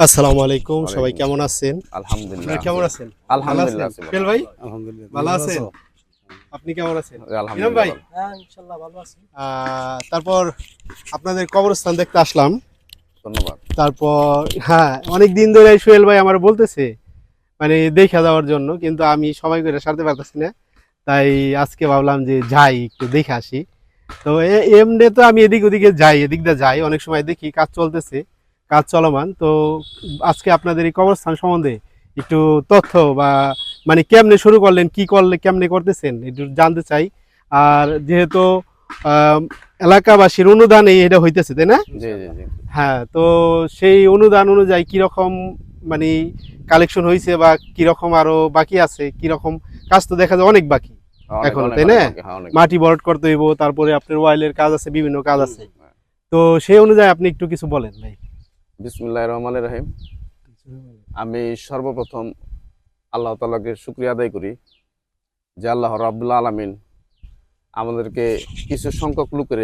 আসসালামু আলাইকুম সবাই কেমন আছেন? আলহামদুলিল্লাহ কেমন আছেন? আলহামদুলিল্লাহ ভাই? আলহামদুলিল্লাহ। ভালো আছেন? আপনি কেমন আছেন? আলহামদুলিল্লাহ ভাই? হ্যাঁ ইনশাআল্লাহ ভালো আছি। তারপর আপনাদের কবরস্থান দেখতে আসলাম। ধন্যবাদ। তারপর হ্যাঁ অনেক দিন ধরে সোহেল ভাই আমার বলতেছে মানে দেখা যাওয়ার জন্য কিন্তু আমি সময় করে সারতে পারতেছি না। তাই আজকে ভাবলাম যে যাই একটু দেখে আসি। তো এ- এমনি তো আমি এদিক ওদিকে যাই এদিক দিয়ে যাই অনেক সময় দেখি কাজ চলতেছে। কাজ চলমান। তো আজকে আপনাদের এই কবরস্থান সম্বন্ধে একটু তথ্য বা মানে কেমনে শুরু করলেন কি করলে কেমনে করতেছেন একটু জানতে চাই। আর যেহেতু এলাকাবাসীর অনুদানে এটা হইতেছে তাই না? হ্যাঁ তো সেই অনুদান অনুযায়ী কীরকম মানে কালেকশন হয়েছে বা কীরকম আরও বাকি আছে? কীরকম কাজ তো দেখা যায় অনেক বাকি। এখন তাই না? হ্যাঁ। মাটি বরট করতে হইব তারপরে আপনার ওয়াইলের কাজ আছে বিভিন্ন কাজ আছে। হ্যাঁ। তো সেই অনুযায়ী আপনি একটু কিছু বলেন ভাই। বিসমিল্লাহির রহমানির রহিম আমি সর্বপ্রথম আল্লাহ তাআলাকে শুকরিয়া আদায় করি যে আল্লাহ রাব্বুল আলামিন আমাদেরকে কিছু সংখ্যক লোকের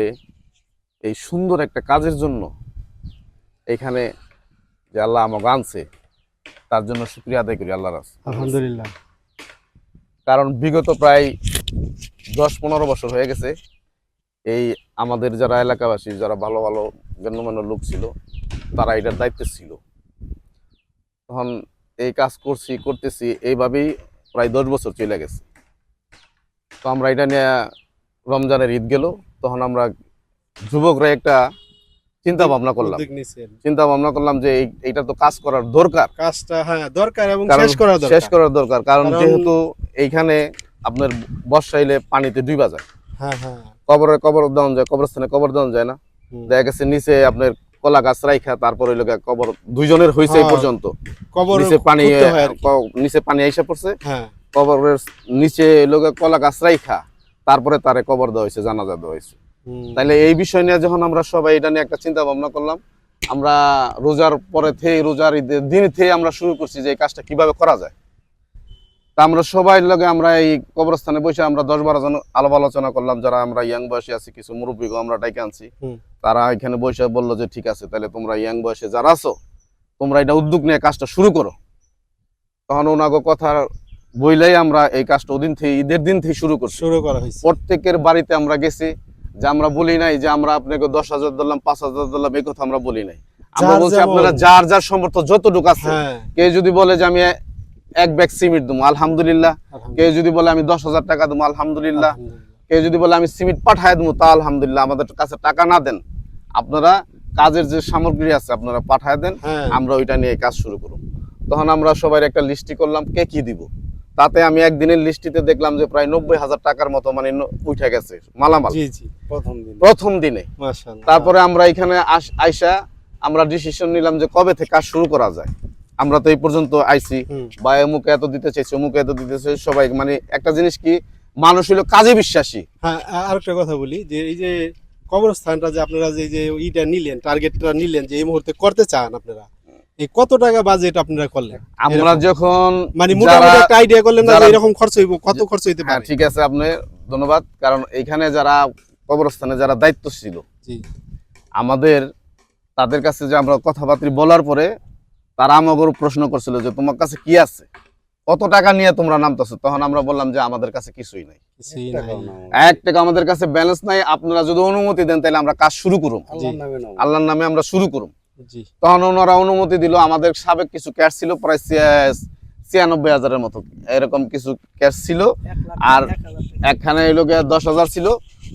এই সুন্দর একটা কাজের জন্য এখানে যে আল্লাহ আমাকে আনছে তার জন্য শুকরিয়া আদায় করি আল্লাহর কাছে। আলহামদুলিল্লাহ কারণ বিগত প্রায় দশ পনেরো বছর হয়ে গেছে এই আমাদের যারা এলাকাবাসী যারা ভালো ভালো গণ্যমান্য লোক ছিল তারা এটার দায়িত্বে ছিল। তখন এই কাজ করছি করতেছি এইভাবেই প্রায় দশ বছর চলে গেছে। তো আমরা এটা নিয়ে রমজানের ঈদ গেল তখন আমরা যুবকরা একটা চিন্তা ভাবনা করলাম। চিন্তা ভাবনা করলাম যে এইটা তো কাজ করার দরকার। কাজটা হ্যাঁ দরকার এবং শেষ করা দরকার। শেষ করার দরকার কারণ যেহেতু এইখানে আপনার বর্ষা এলে পানিতে ডুবা যায়। হ্যাঁ হ্যাঁ। কবরে কবর দেওয়া যায় কবরস্থানে কবর দেওয়া যায় না। দেখা গেছে নিচে আপনার কলা গাছ রাইখা তারপরে লোক কবর। দুইজনের হয়েছে এই হ্যাঁ, পর্যন্ত। কবর নিচে পানি নিচে পানি আইসা পড়ছে। হ্যাঁ। কবরের নিচে লোকে কলা গাছ রাইখা তারপরে তারে কবর দেওয়া হয়েছে জানাজা দেওয়া হয়েছে। তাইলে এই বিষয় নিয়ে যখন আমরা সবাই এটা নিয়ে একটা চিন্তা ভাবনা করলাম আমরা রোজার পরে থেকে রোজার ঈদের দিন থেকে আমরা শুরু করছি যে এই কাজটা কীভাবে করা যায়। তা আমরা সবাই লগে আমরা এই কবরস্থানে বসে আমরা দশ বারো জন আলাপ আলোচনা করলাম যারা আমরা ইয়াং বয়সে আছি কিছু মুরব্বীকে আমরা ডাইকে আনছি। তারা এখানে বসে বলল যে ঠিক আছে তাহলে তোমরা ইয়াং বয়সে যারা আছো তোমরা এটা উদ্যোগ নিয়ে কাজটা শুরু করো। তখন ওনাগো কথা বইলেই আমরা এই কাজটা ওদিন থেকে ঈদের দিন থেকে শুরু করছি। শুরু করা হয়েছে। প্রত্যেকের বাড়িতে আমরা গেছি যে আমরা বলি নাই যে আমরা আপনাকে দশ হাজার দিলাম পাঁচ হাজার দিলাম এই কথা আমরা বলি নাই। আমরা যার বলছি আপনারা যার যার সমর্থ যতটুকু আছে হ্যাঁ। কেউ যদি বলে যে আমি এক ব্যাগ সিমেন্ট দেবো আলহামদুলিল্লাহ। কেউ যদি বলে আমি দশ হাজার টাকা দেবো আলহামদুলিল্লাহ। আলহামদুলিল্লাহ। কেউ যদি বলে আমি সিমেন্ট পাঠায় দেবো তা আলহামদুলিল্লাহ। আমাদের কাছে টাকা না দেন। আপনারা কাজের যে সামগ্রী আছে আপনারা পাঠায় দেন হ্যাঁ। আমরা ওইটা নিয়ে কাজ শুরু করব তখন আমরা সবাই একটা লিস্টি করলাম কে কি দিব। তাতে আমি একদিনের লিস্টিতে দেখলাম যে প্রায় নব্বই হাজার টাকার মতো মানে উঠে গেছে মালামাল। প্রথম দিনে। তারপরে আমরা এখানে আইসা আমরা ডিসিশন নিলাম যে কবে থেকে কাজ শুরু করা যায়। আমরা তো এই পর্যন্ত আইছি। বা অমুকে এত দিতে চাইছে অমুকে এত দিতে চাইছে সবাই মানে একটা জিনিস কি মানুষ হলো কাজে বিশ্বাসী। হ্যাঁ আরেকটা কথা বলি যে এই যে কবরস্থানটা যে আপনারা যে যে ইটা নিলেন টার্গেটটা নিলেন যে এই মুহূর্তে করতে চান আপনারা এই কত টাকা বাজেট আপনারা করলেন? আমরা যখন মানে মোটামুটি একটা আইডিয়া করলেন না এরকম খরচ হইব কত খরচ হইতে হ্যাঁ পারে? ঠিক আছে আপনি ধন্যবাদ কারণ এখানে যারা কবরস্থানে যারা দায়িত্ব ছিল জি। আমাদের তাদের কাছে যে আমরা কথাবার্তা বলার পরে তারা আমাকে প্রশ্ন করছিল যে তোমার কাছে কি আছে? কত টাকা নিয়ে তোমরা নামতেছো? তখন আমরা বললাম যে আমাদের কাছে কিছুই নাই। এক টাকা আমাদের কাছে ব্যালেন্স নাই। আপনারা যদি অনুমতি দেন তাহলে আমরা কাজ শুরু করুম। আল্লাহর নামে নাও আল্লাহর নামে আমরা শুরু করুম। তখন ওনারা অনুমতি দিল। আমাদের সাবেক কিছু ক্যাশ ছিল প্রায় ছিয়ানব্বই হাজারের মতো। এরকম কিছু ক্যাশ ছিল। আর। একখানে এলো গিয়ে দশ হাজার ছিল।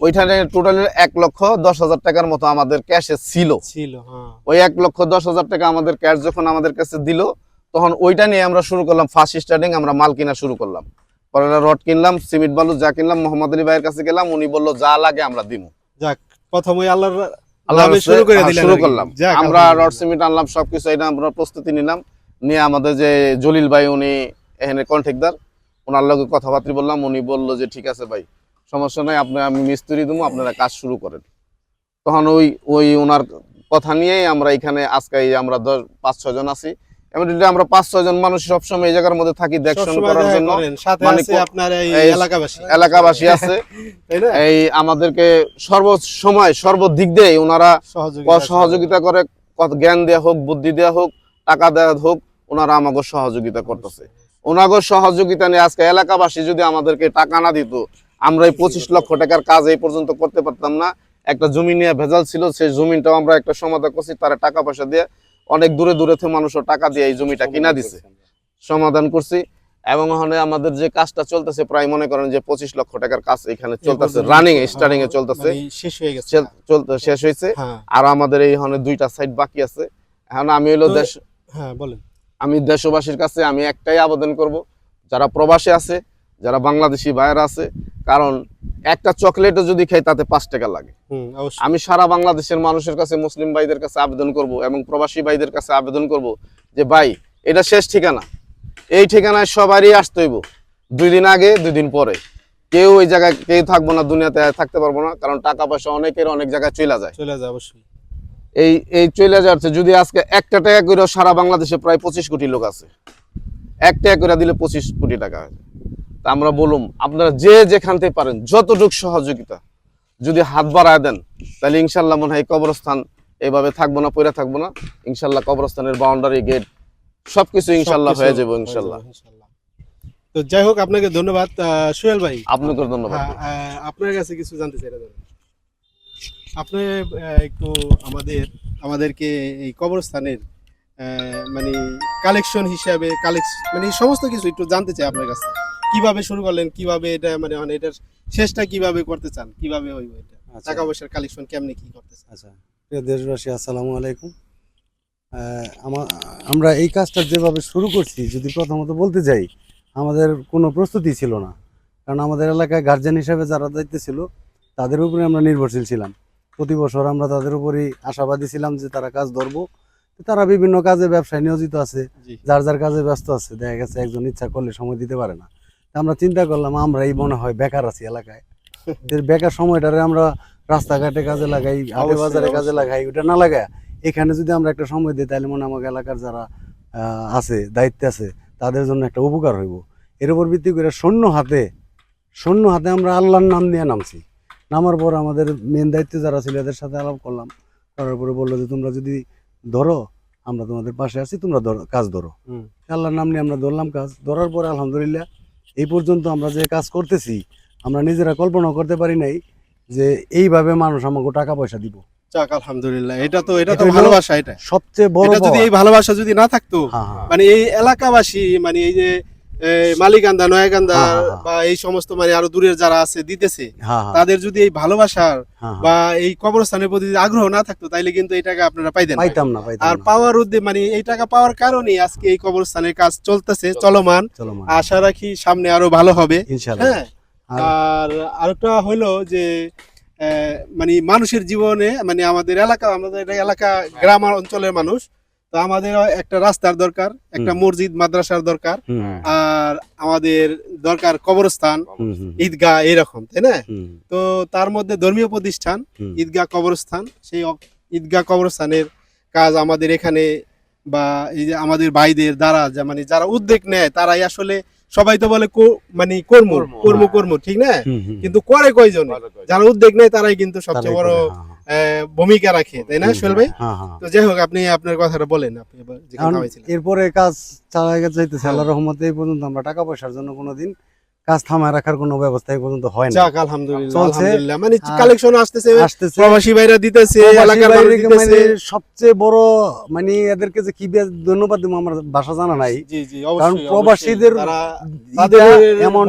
ওইখানে টোটাল এক লক্ষ দশ হাজার টাকার মতো আমাদের ক্যাশে ছিল। ছিল হ্যাঁ। ওই এক লক্ষ দশ হাজার টাকা আমাদের ক্যাশ যখন আমাদের কাছে দিল তখন ওইটা নিয়ে আমরা শুরু করলাম ফার্স্ট স্টার্টিং আমরা মাল কিনা শুরু করলাম। পরে রড কিনলাম সিমেন্ট বালু যা কিনলাম মোহাম্মদ আলী ভাইয়ের কাছে গেলাম উনি বলল যা লাগে আমরা দিব যাক প্রথম ওই আল্লাহর শুরু করে হ্যাঁ, শুরু করলাম। আমরা রড সিমেন্ট আনলাম সবকিছু এটা আমরা প্রস্তুতি নিলাম। নিয়ে আমাদের যে জলিল ভাই উনি এখানে কন্ট্রাক্টদার ওনার লগে কথাবার্তা বললাম উনি বলল যে ঠিক আছে ভাই সমস্যা নাই আপনি আমি মিস্ত্রি দেবো আপনারা কাজ শুরু করেন। তখন ওই ওই ওনার কথা নিয়েই আমরা এখানে আজকে আমরা দশ পাঁচ ছয় জন আছি। এমনিতে আমরা পাঁচ ছয় জন মানুষ সবসময় এই জায়গার মধ্যে থাকি দেখশন করার জন্য মানে আপনার এই এই এলাকাবাসী। এলাকাবাসী আছে। এই আমাদেরকে সর্ব সময় সর্বদিক দিয়ে ওনারা সহযোগিতা করে জ্ঞান দেওয়া হোক বুদ্ধি দেওয়া হোক টাকা দেওয়া হোক ওনারা আমাকে সহযোগিতা করতেছে। ওনাকে সহযোগিতা নিয়ে আজকে এলাকাবাসী যদি আমাদেরকে টাকা না দিত আমরা এই পঁচিশ লক্ষ টাকার কাজ এই পর্যন্ত করতে পারতাম না। একটা জমি নিয়ে ভেজাল ছিল সেই জমিটাও আমরা একটা সমাধান করছি তারা টাকা পয়সা দিয়ে অনেক দূরে দূরে থেকে মানুষও টাকা দিয়ে এই জমিটা কিনা দিছে। সমাধান করছি এবং ওখানে আমাদের যে কাজটা চলতেছে প্রায় মনে করেন যে পঁচিশ লক্ষ টাকার কাজ এখানে চলতেছে রানিং স্টার্টিং এ চলতেছে। মানে শেষ হয়ে গেছে। চলতে শেষ হয়েছে। হ্যাঁ। আর আমাদের এই হনে দুইটা সাইড বাকি আছে। এখন আমি হইল তো- দেশ হ্যাঁ বলেন। আমি দেশবাসীর কাছে আমি একটাই আবেদন করব যারা প্রবাসে আছে যারা বাংলাদেশি বাইরে আছে কারণ একটা চকলেটও যদি খাই তাতে পাঁচ টাকা লাগে। আমি সারা বাংলাদেশের মানুষের কাছে মুসলিম ভাইদের কাছে আবেদন করব এবং প্রবাসী ভাইদের কাছে আবেদন করব যে ভাই এটা শেষ ঠিকানা। এই ঠিকানায় সবারই আসতে হইব। দুই দিন আগে দুই দিন পরে। কেউ ওই জায়গায় কেউ থাকব না দুনিয়াতে থাকতে পারব না কারণ টাকা পয়সা অনেকের অনেক জায়গায় চলে যায়। চলে যায় অবশ্যই। এই এই চলে যাচ্ছে যদি আজকে একটা টাকা করে সারা বাংলাদেশে প্রায় পঁচিশ কোটি লোক আছে এক টাকা করে দিলে পঁচিশ কোটি টাকা হয় তা আমরা বলুম আপনারা যে যেখান থেকে পারেন যতটুকু সহযোগিতা যদি হাত বাড়ায় দেন তাহলে ইনশাল্লাহ মনে হয় কবরস্থান এইভাবে থাকব না পড়ে থাকব না। ইনশাল্লাহ কবরস্থানের বাউন্ডারি গেট সবকিছু ইনশাল্লাহ হয়ে যাব ইনশাল্লাহ। তো যাই হোক আপনাকে ধন্যবাদ সোহেল ভাই। আপনাকে ধন্যবাদ। হ্যাঁ, আপনার কাছে কিছু জানতে চাই। আপনি একটু আমাদের আমাদেরকে এই কবরস্থানের আহ, মানে কালেকশন হিসাবে কালেকশন মানে সমস্ত কিছু একটু জানতে চাই আপনার কাছে কীভাবে শুরু করলেন কীভাবে এটা মানে মানে এটার শেষটা কীভাবে করতে চান কীভাবে হইব এটা? আচ্ছা। টাকা পয়সার কালেকশন কেমনে কি করতে চান? আচ্ছা। প্রিয় দেশবাসী আসসালামু আলাইকুম। আহ, আমা- আমরা এই কাজটা যেভাবে শুরু করছি যদি প্রথমত বলতে যাই আমাদের কোনো প্রস্তুতি ছিল না। কারণ আমাদের এলাকায় গার্জেন হিসেবে যারা দায়িত্ব ছিল তাদের উপরে আমরা নির্ভরশীল ছিলাম। প্রতি বছর আমরা তাদের উপরেই আশাবাদী ছিলাম যে তারা কাজ ধরবো। তারা বিভিন্ন কাজে ব্যবসায় নিয়োজিত আছে যার যার কাজে ব্যস্ত আছে। দেখা গেছে একজন ইচ্ছা করলে সময় দিতে পারে না। আমরা চিন্তা করলাম আমরা এই মনে হয় বেকার আছি এলাকায়। বেকার সময়টারে আমরা রাস্তাঘাটে কাজে লাগাই হাটে বাজারে কাজে লাগাই ওটা না লাগায়। এখানে যদি আমরা একটা সময় দিই তাহলে মনে আমাকে এলাকার যারা আছে দায়িত্বে আছে তাদের জন্য একটা উপকার হইব। এর উপর ভিত্তি করে শূন্য হাতে শূন্য হাতে আমরা আল্লাহর নাম নিয়ে নামছি। নামার পর আমাদের মেন দায়িত্ব যারা ছিল এদের সাথে আলাপ করলাম। করার পরে বলল যে তোমরা যদি ধরো আমরা তোমাদের পাশে আছি তোমরা ধরো কাজ ধরো। আল্লাহর নাম নিয়ে আমরা ধরলাম কাজ। ধরার পরে আলহামদুলিল্লাহ এই পর্যন্ত আমরা যে কাজ করতেছি আমরা নিজেরা কল্পনা করতে পারি নাই যে এইভাবে মানুষ আমাকে টাকা পয়সা দিব। যাক আলহামদুলিল্লাহ এটা তো এটা তো ভালোবাসা এটা। সবচেয়ে বড় যদি এই ভালোবাসা যদি না থাকতো হ্যাঁ, হ্যাঁ। মানে এই এলাকাবাসী মানে এই যে মালিকান্দা নয়াকান্দা হ্যাঁ, হ্যাঁ, হ্যাঁ। বা এই সমস্ত মানে আরও দূরের যারা আছে দিতেছে তাদের যদি এই ভালোবাসার। বা এই কবরস্থানের প্রতি আগ্রহ না থাকতো তাইলে কিন্তু এই টাকা আপনারা পাইতেন পাইতাম না আর পাওয়ার উদ্দেশ্য মানে এই টাকা পাওয়ার কারণে আজকে এই কবরস্থানের কাজ চলতেছে চলমান। আশা রাখি সামনে আরও ভালো হবে। হ্যাঁ। আর- আর আরেকটা হলো যে মানে মানুষের জীবনে মানে আমাদের এলাকা আমাদের এলাকা গ্রাম অঞ্চলের মানুষ তো আমাদের একটা রাস্তার দরকার একটা মসজিদ মাদ্রাসার দরকার আর আমাদের দরকার কবরস্থান ঈদগাহ এরকম তাই না? তো তার মধ্যে ধর্মীয় প্রতিষ্ঠান। ঈদগাহ কবরস্থান সেই ঈদগাহ কবরস্থানের কাজ আমাদের এখানে বা এই যে আমাদের ভাইদের দ্বারা মানে যারা উদ্যোগ নেয় তারাই আসলে সবাই তো বলে মানে কর্ম কর্ম, কর্ম হ্যাঁ। ঠিক না। কিন্তু করে কয়জন যারা উদ্যোগ নেয় তারাই কিন্তু সবচেয়ে বড় হ্যাঁ, হ্যাঁ। আহ, ভূমিকা রাখে তাই না সোহেল ভাই হ্যাঁ, হ্যাঁ। তো যাই হোক আপনি আপনার কথাটা বলেন আপনি। এরপরে কাজ চালা যাইতেছে হ্যাঁ। আল্লাহ রহমতে এই পর্যন্ত আমরা টাকা পয়সার জন্য কোনোদিন কাজ থামায় রাখার কোনো ব্যবস্থা পর্যন্ত হয় না যাক আলহামদুলিল্লাহ আলহামদুলিল্লাহ। মানে কালেকশন আসতেছে আসতেছে। প্রবাসী ভাইরা দিতেছে এলাকার মানুষ দিতেছে। মানে সবচেয়ে বড় মানে এদেরকে যে কি ধন্যবাদ দেবো আমার ভাষা জানা নাই। জি জি কারণ প্রবাসীদের অবশ্যই। তারা ঈদটা তাদের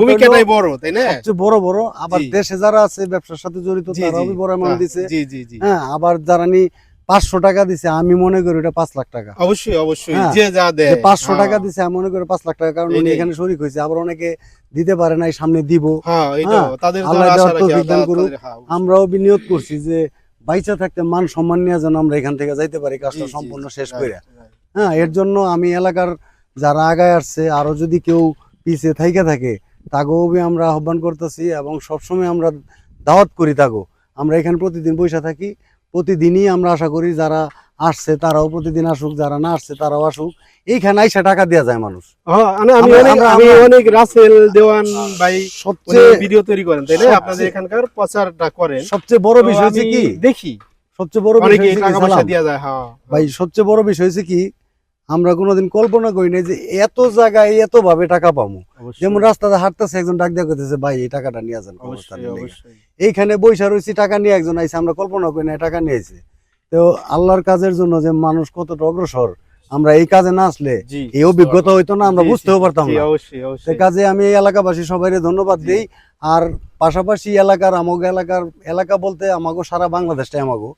ভূমিকাটাই বড় তাই না? সবচেয়ে বড় বড়। আবার দেশে যারা আছে ব্যবসার সাথে জড়িত তারাও বড় অ্যামাউন্ট দিছে। জি জি জি। হ্যাঁ আবার যারা নি পাঁচশো টাকা দিছে আমি মনে করি ওটা পাঁচ লাখ টাকা। অবশ্যই অবশ্যই হ্যাঁ, যে যা দেয় পাঁচশো হ্যাঁ। টাকা দিছে আমি মনে করি পাঁচ লাখ টাকা কারণ উনি এখানে শরিক হয়েছে আবার অনেকে দিতে পারে নাই সামনে দিব। হ্যাঁ। আমরাও বিনিয়োগ করছি যে বাইচা থাকতে মান সম্মান নিয়ে যেন আমরা এখান থেকে যাইতে পারি কাজটা সম্পূর্ণ শেষ করে হ্যাঁ এর জন্য আমি এলাকার যারা আগায় আসছে আরও যদি কেউ পিছিয়ে থাইকা থাকে তাকেও আমরা আহ্বান করতেছি এবং সবসময় আমরা দাওয়াত করি তাগো। আমরা এখানে প্রতিদিন বসে থাকি প্রতিদিনই আমরা আশা করি যারা আসছে তারাও প্রতিদিন আসুক যারা না আসছে তারাও আসুক। এইখানে সে টাকা দেওয়া যায় মানুষ। হ্যাঁ, আমি- অনেক রাসেল দেওয়ান ভাই সবচেয়ে ভিডিও তৈরি করেন তাই না? আপনাদের এখানকার প্রচারটা করেন। সবচেয়ে বড় বিষয় হচ্ছে কি? দেখি। সবচেয়ে বড় বিষয় হ্যাঁ। ভাই সবচেয়ে বড় বিষয় হচ্ছে কি আমরা কোনোদিন কল্পনা করি নাই যে এত জায়গায় এত ভাবে টাকা পাবো। যেমন রাস্তাতে হাঁটতেছে একজন ডাক দিয়ে করতেছে ভাই এই টাকাটা নিয়ে যান অবশ্যই কবরস্থানের লেগে।" অবশ্যই। এইখানে বৈশা রয়েছি টাকা নিয়ে একজন আইসে আমরা কল্পনা করি না টাকা নিয়েছে তো আল্লাহর কাজের জন্য যে মানুষ কতটা অগ্রসর আমরা এই কাজে না আসলে এই অভিজ্ঞতা হইতো না আমরা বুঝতেও পারতাম না। সে কাজে আমি এই এলাকাবাসী সবাই ধন্যবাদ দিই। আর পাশাপাশি এলাকার আমাগো এলাকার এলাকা বলতে আমাগো সারা বাংলাদেশটাই আমাগো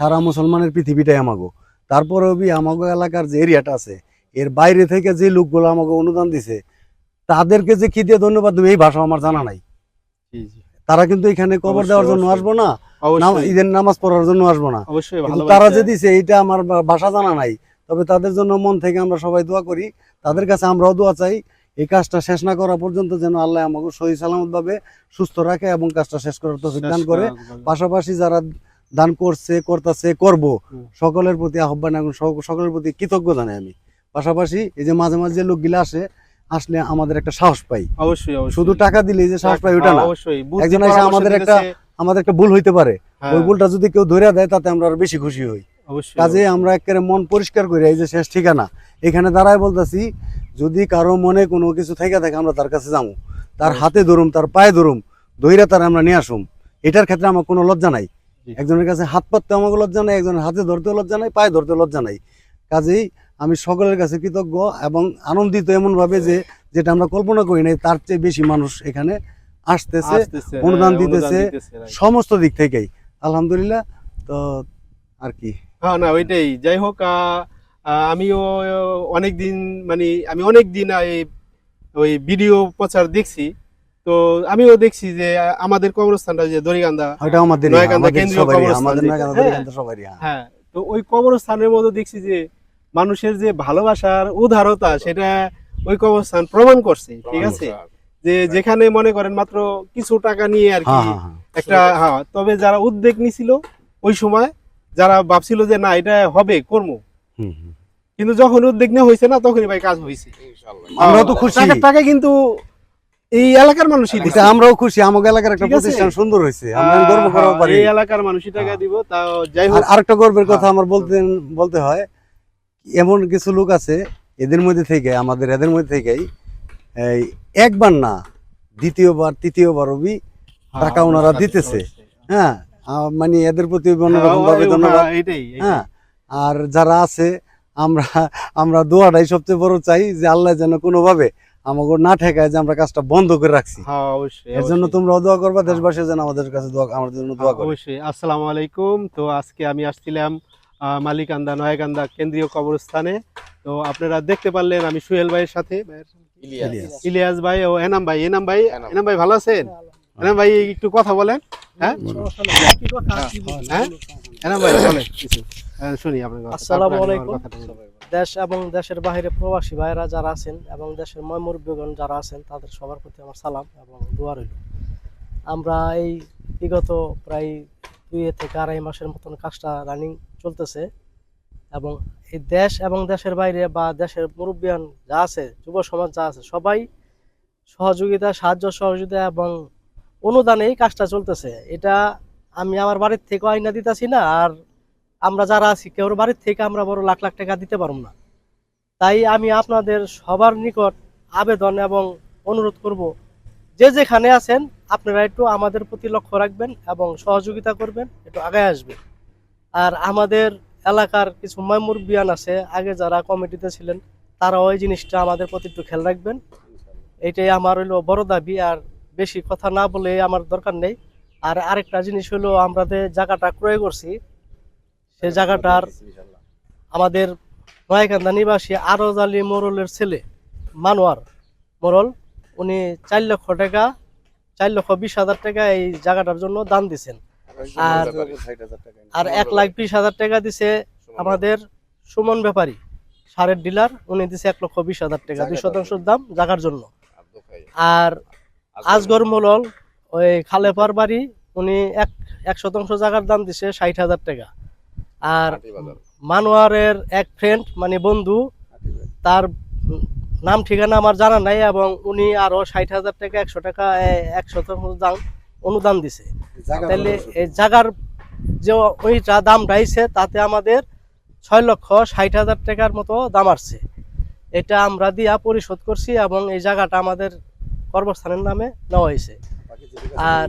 সারা মুসলমানের পৃথিবীটাই আমাগো। তারপরেও বি আমাগো এলাকার যে এরিয়াটা আছে এর বাইরে থেকে যে লোকগুলো আমাকে অনুদান দিছে তাদেরকে যে কি দিয়ে ধন্যবাদ দেবে এই ভাষা আমার জানা নাই। তারা কিন্তু এখানে কবর দেওয়ার জন্য আসব না ঈদের নামাজ পড়ার জন্য আসব না। তারা যে দিছে এইটা আমার ভাষা জানা নাই। তবে তাদের জন্য মন থেকে আমরা সবাই দোয়া করি তাদের কাছে আমরাও দোয়া চাই এই কাজটা শেষ না করা পর্যন্ত যেন আল্লাহ আমাকে সহি সালামত ভাবে সুস্থ রাখে এবং কাজটা শেষ করার তৌফিক দান করে। পাশাপাশি যারা দান করছে করতেছে করব। সকলের প্রতি আহ্বান এবং সক- সকলের প্রতি কৃতজ্ঞ জানাই আমি। পাশাপাশি এই যে মাঝে মাঝে লোকগুলা আসে আসলে আমাদের একটা সাহস পাই। অবশ্যই শুধু টাকা দিলে যে সাহস পাই ওটা না। অবশ্যই একজন এসে আমাদের একটা আমাদের একটা ভুল হইতে পারে। হ্যাঁ, ওই ভুলটা যদি কেউ ধরে দেয় তাতে আমরা আরও বেশি খুশি হই। কাজে আমরা একেবারে মন পরিষ্কার করি এই যে শেষ ঠিকানা। এখানে দাঁড়ায় বলতেছি যদি কারও মনে কোনো কিছু থেকে থাকে আমরা তার কাছে যাব তার হাতে ধরুম তার পায়ে ধরুম ধইরা তার আমরা নিয়ে আসুম। এটার ক্ষেত্রে আমার কোনো লজ্জা নাই। একজনের কাছে হাত পাততে আমাকে লজ্জা নাই একজনের হাতে ধরতে লজ্জা নাই পায়ে ধরতে লজ্জা নাই। কাজেই আমি সকলের কাছে কৃতজ্ঞ এবং আনন্দিত এমন ভাবে যে যেটা আমরা কল্পনা করি নাই তার চেয়ে বেশি মানুষ এখানে আসতেছে আসতেছে, অনুদান হ্যাঁ, দিতেছে, সমস্ত দিক থেকেই। আলহামদুলিল্লাহ তো আর কি। হ্যাঁ না ওইটাই। যাই হোক আমিও অনেক দিন মানে আমি অনেক দিন এই ওই ভিডিও প্রচার দেখছি। তো আমিও দেখছি যে আমাদের কবরস্থানটা যে দড়িগান্দা ওটা আমাদের নয়াকান্দা কেন্দ্রীয় কবরস্থান আমাদের হ্যাঁ। সবারই হ্যাঁ। হ্যাঁ তো ওই কবরস্থানের মধ্যে দেখছি যে মানুষের যে ভালোবাসার উদারতা সেটা ওই কবরস্থান প্রমাণ করছে ঠিক আছে? যে যেখানে মনে করেন মাত্র কিছু টাকা নিয়ে আর কি হ্যাঁ একটা হ্যাঁ তবে যারা উদ্যোগ নিছিল ওই সময় যারা ভাবছিল যে না এটা হবে কর্ম। কিন্তু যখন উদ্যোগ নেওয়া হয়েছে না তখনই ভাই কাজ হয়েছে। আমরাও তো খুশি। টাকা কিন্তু এই এলাকার মানুষই এটা আমরাও খুশি আমাদের এলাকার একটা প্রতিষ্ঠান সুন্দর হয়েছে আমরা গর্ব হ্যাঁ, পারি এই এলাকার মানুষই টাকা হ্যাঁ। দিব তাও যাই হোক আরেকটা গর্বের কথা হ্যাঁ। আমার বলতে বলতে হয় এমন কিছু লোক আছে এদের মধ্যে থেকে আমাদের এদের মধ্যে থেকেই এই একবার না দ্বিতীয়বার তৃতীয়বার অবি টাকা হ্যাঁ, ওনারা দিতেছে। হ্যাঁ মানে এদের প্রতি অন্যরকম ভাবে ধন্যবাদ হ্যাঁ। হ্যাঁ আর যারা আছে আমরা আমরা দোয়াটাই সবচেয়ে বড় চাই যে আল্লাহ যেন কোনোভাবে আমাকে না ঠেকায় যে আমরা কাজটা বন্ধ করে রাখছি। হ্যাঁ অবশ্যই এর জন্য তোমরা তোমরাও দোয়া করবা দেশবাসী যেন আমাদের কাছে দোয়া আমাদের জন্য দোয়া হ্যাঁ, অবশ্যই আসসালামু আলাইকুম। তো আজকে আমি আসছিলাম আহ, মালিকান্দা নয়াকান্দা কেন্দ্রীয় কবরস্থানে। তো আপনারা দেখতে পারলেন আমি সুহেল ভাইয়ের সাথে। ইলিয়াস। ভাই ও এনাম ভাই। এনাম ভাই এনাম। এনাম ভাই ভালো আছেন? এনাম ভাই একটু কথা বলেন হ্যাঁ হ্যাঁ এনাম ভাই বলেন কিছু শুনি আপনার কথা। আসসালামু আলাইকুম। আমার কথাটা বলব। দেশ এবং দেশের বাইরে প্রবাসী ভাইরা যারা আছেন এবং দেশের ময়মুরব্বীগণ যারা আছেন তাদের সবার প্রতি আমার সালাম এবং দোয়া রইল আমরা এই বিগত প্রায় দুই থেকে আড়াই মাসের মতন কাজটা রানিং চলতেছে এবং এই দেশ এবং দেশের বাইরে বা দেশের মুরব্বিয়ান যা আছে যুব সমাজ যা আছে সবাই সহযোগিতা সাহায্য সহযোগিতা এবং অনুদানে এই কাজটা চলতেছে। এটা আমি আমার বাড়ির থেকে আইনা দিতেছি না, আর আমরা যারা আছি কেউ বাড়ির থেকে আমরা বড় লাখ লাখ টাকা দিতে পারব না। তাই আমি আপনাদের সবার নিকট আবেদন এবং অনুরোধ করব, যে যেখানে আছেন, আপনারা একটু আমাদের প্রতি লক্ষ্য রাখবেন এবং সহযোগিতা করবেন, একটু আগে আসবেন। আর আমাদের এলাকার কিছু ময়মুরবিয়ান আছে, আগে যারা কমিটিতে ছিলেন তারা ওই জিনিসটা আমাদের প্রতি একটু খেয়াল রাখবেন। এটাই আমার হইল বড় দাবি, আর বেশি কথা না বলে আমার দরকার নেই। আর আরেকটা জিনিস হলো আমরা যে জায়গাটা ক্রয় করছি সে জায়গাটার আমাদের নয়াকান্দা নিবাসী আরজ আলী মোরলের ছেলে মানোয়ার মোরল উনি চার লক্ষ টাকা চার লক্ষ বিশ হাজার টাকা এই জায়গাটার জন্য দান দিছেন। আর আর এক লাখ বিশ হাজার টাকা দিছে আমাদের সুমন ব্যাপারী সারের ডিলার উনি দিছে এক লক্ষ বিশ হাজার টাকা দুই শতাংশ দাম জায়গার জন্য। আর আজগর মোলল ওই খালেপার বাড়ি উনি এক এক শতাংশ জায়গার দাম দিছে ষাট হাজার টাকা। আর মানোয়ারের এক ফ্রেন্ড মানে বন্ধু তার নাম ঠিকানা আমার জানা নাই এবং উনি আরও ষাট হাজার টাকা একশো টাকা এক শতাংশ দাম অনুদান দিছে। তাহলে এই জায়গার যে ওইটা দাম রাইছে তাতে আমাদের ছয় লক্ষ ষাট হাজার টাকার মতো দাম আসছে। এটা আমরা দিয়া পরিশোধ করছি এবং এই জায়গাটা আমাদের কর্মস্থানের নামে নেওয়া হয়েছে। আর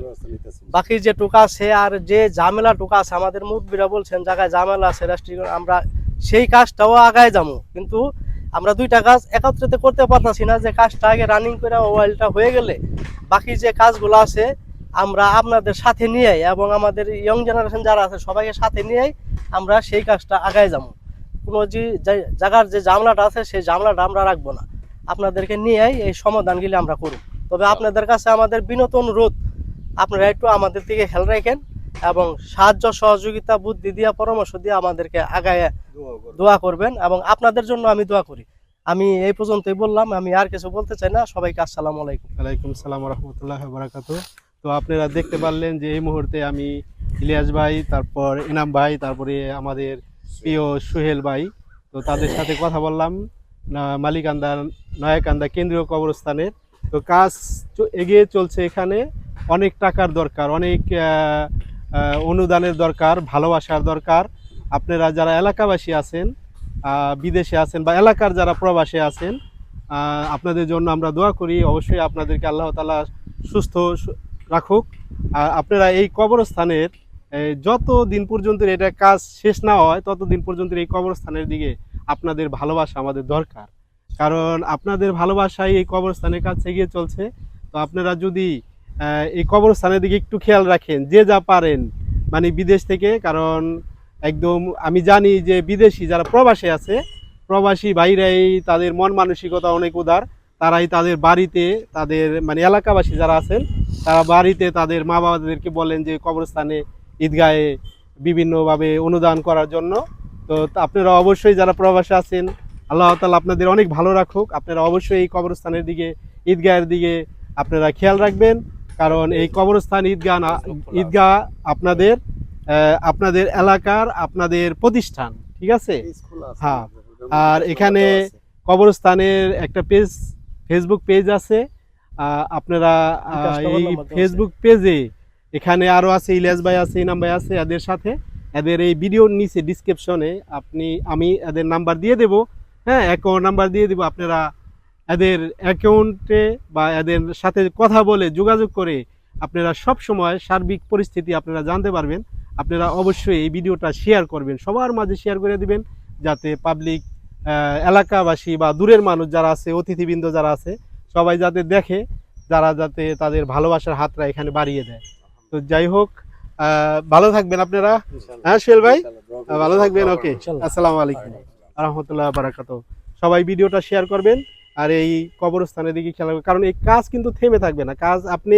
বাকি যে টোকা আছে আর যে ঝামেলা টোকা আছে আমাদের মুরব্বীরা বলছেন জায়গায় ঝামেলা আছে রেস্ট্রিকশন আমরা সেই কাজটাও আগায় যাব। কিন্তু আমরা দুইটা কাজ একত্রিত করতে পারতাছি না যে কাজটা আগে রানিং করে ওয়াইলটা হয়ে গেলে বাকি যে কাজগুলো আছে আমরা আপনাদের সাথে নিয়ে এবং আমাদের ইয়ং জেনারেশন যারা আছে সবাইকে সাথে নিয়ে আমরা সেই কাজটা আগায় যাব। কোনো যে- জায়গার যে জামলাটা আছে সেই জামলাটা আমরা রাখব না। আপনাদেরকে নিয়েই এই সমাধানগুলি আমরা করব। তবে আপনাদের কাছে আমাদের বিনত অনুরোধ আপনারা একটু আমাদের দিকে খেয়াল রাখেন এবং সাহায্য সহযোগিতা বুদ্ধি দিয়া পরামর্শ দিয়ে আমাদেরকে আগায় দোয়া করবেন। এবং আপনাদের জন্য আমি দোয়া করি। আমি এই পর্যন্তই বললাম আমি আর কিছু বলতে চাই না। সবাইকে আসসালামু আলাইকুম। ওয়ালাইকুম সালাম রহমতুল্লাহ বারাকাতু। তো আপনারা দেখতে পারলেন যে এই মুহূর্তে আমি ইলিয়াস ভাই তারপর ইনাম ভাই তারপরে আমাদের প্রিয় সুহেল ভাই তো তাদের সাথে কথা বললাম। মালিকান্দা নয়াকান্দা কেন্দ্রীয় কবরস্থানের তো কাজ এগিয়ে চলছে এখানে। অনেক টাকার দরকার, অনেক অনুদানের দরকার, ভালোবাসার দরকার। আপনারা যারা এলাকাবাসী আছেন বিদেশে আছেন বা এলাকার যারা প্রবাসে আছেন আপনাদের জন্য আমরা দোয়া করি, অবশ্যই আপনাদেরকে আল্লাহ তালা সুস্থ রাখুক। আর আপনারা এই কবরস্থানের যত দিন পর্যন্ত এটা কাজ শেষ না হয় তত দিন পর্যন্ত এই কবরস্থানের দিকে আপনাদের ভালোবাসা আমাদের দরকার। কারণ আপনাদের ভালোবাসাই এই কবরস্থানের কাছে এগিয়ে চলছে। তো আপনারা যদি এই কবরস্থানের দিকে একটু খেয়াল রাখেন, যে যা পারেন মানে বিদেশ থেকে, কারণ একদম আমি জানি যে বিদেশি যারা প্রবাসী আছে, প্রবাসী ভাইরাই তাদের মন মানসিকতা অনেক উদার। তারাই তাদের বাড়িতে, তাদের মানে এলাকাবাসী যারা আছেন, তারা বাড়িতে তাদের মা বাবাদেরকে বলেন যে কবরস্থানে ঈদগাহে বিভিন্নভাবে অনুদান করার জন্য। তো আপনারা অবশ্যই যারা প্রবাসী আছেন আল্লাহ তালা আপনাদের অনেক ভালো রাখুক। আপনারা অবশ্যই এই কবরস্থানের দিকে ঈদগাহের দিকে আপনারা খেয়াল রাখবেন। কারণ এই কবরস্থান ঈদগাহ না- ঈদগাহ আপনাদের আপনাদের এলাকার আপনাদের প্রতিষ্ঠান ঠিক আছে? হ্যাঁ। আর এখানে কবরস্থানের একটা পেজ ফেসবুক পেজ আছে। আপনারা এই। ফেসবুক পেজে এখানে আরও আছে ইলিয়াস ভাই আছে ইনাম ভাই আছে এদের সাথে। এদের এই ভিডিওর নিচে ডিসক্রিপশনে আপনি, আমি এদের নাম্বার দিয়ে দেব। হ্যাঁ অ্যাকাউন্ট নাম্বার দিয়ে দেব। আপনারা এদের অ্যাকাউন্টে বা এদের সাথে কথা বলে যোগাযোগ করে আপনারা সব সময় সার্বিক পরিস্থিতি আপনারা জানতে পারবেন। আপনারা অবশ্যই এই ভিডিওটা শেয়ার করবেন। সবার মাঝে শেয়ার করে দিবেন যাতে পাবলিক এলাকাবাসী বা দূরের মানুষ যারা আছে, অতিথিবৃন্দ যারা আছে, সবাই যাতে দেখে, যারা যাতে তাদের ভালোবাসার হাতটা এখানে বাড়িয়ে দেয়। তো যাই হোক ভালো থাকবেন আপনারা? হ্যাঁ সোহেল ভাই? ভালো থাকবেন ওকে। আসসালামু আলাইকুম। রহমতুল্লাহ বারাকাত সবাই ভিডিওটা শেয়ার করবেন আর এই কবরস্থানের দিকে খেয়াল রাখবেন। কারণ এই কাজ কিন্তু থেমে থাকবে না। কাজ আপনি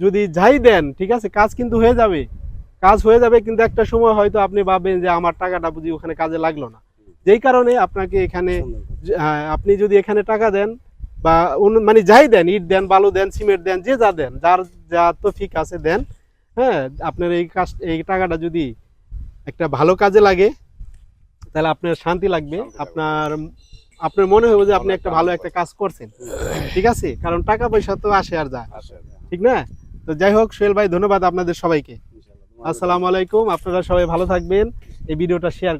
যদি যাই দেন ঠিক আছে? কাজ কিন্তু হয়ে যাবে। কাজ হয়ে যাবে কিন্তু একটা সময় হয়তো আপনি ভাববেন যে আমার টাকাটা বুঝি ওখানে কাজে লাগল না। যেই কারণে আপনাকে এখানে আপনি যদি এখানে টাকা দেন বা মানে যাই দেন ইট দেন বালু দেন সিমেন্ট দেন যে যা দেন যার যা তফিক আছে দেন হ্যাঁ আপনার এই কাজ এই টাকাটা যদি একটা ভালো কাজে লাগে তাহলে আপনার শান্তি লাগবে। আপনার আপনার মনে হবে যে আপনি একটা ভালো একটা কাজ করছেন। ঠিক আছে? কারণ টাকা পয়সা তো আসে আর যায় ঠিক না? তো যাই হোক সোহেল ভাই ধন্যবাদ আপনাদের সবাইকে। আসসালামু আলাইকুম। আপনারা সবাই ভালো থাকবেন। এই ভিডিওটা শেয়ার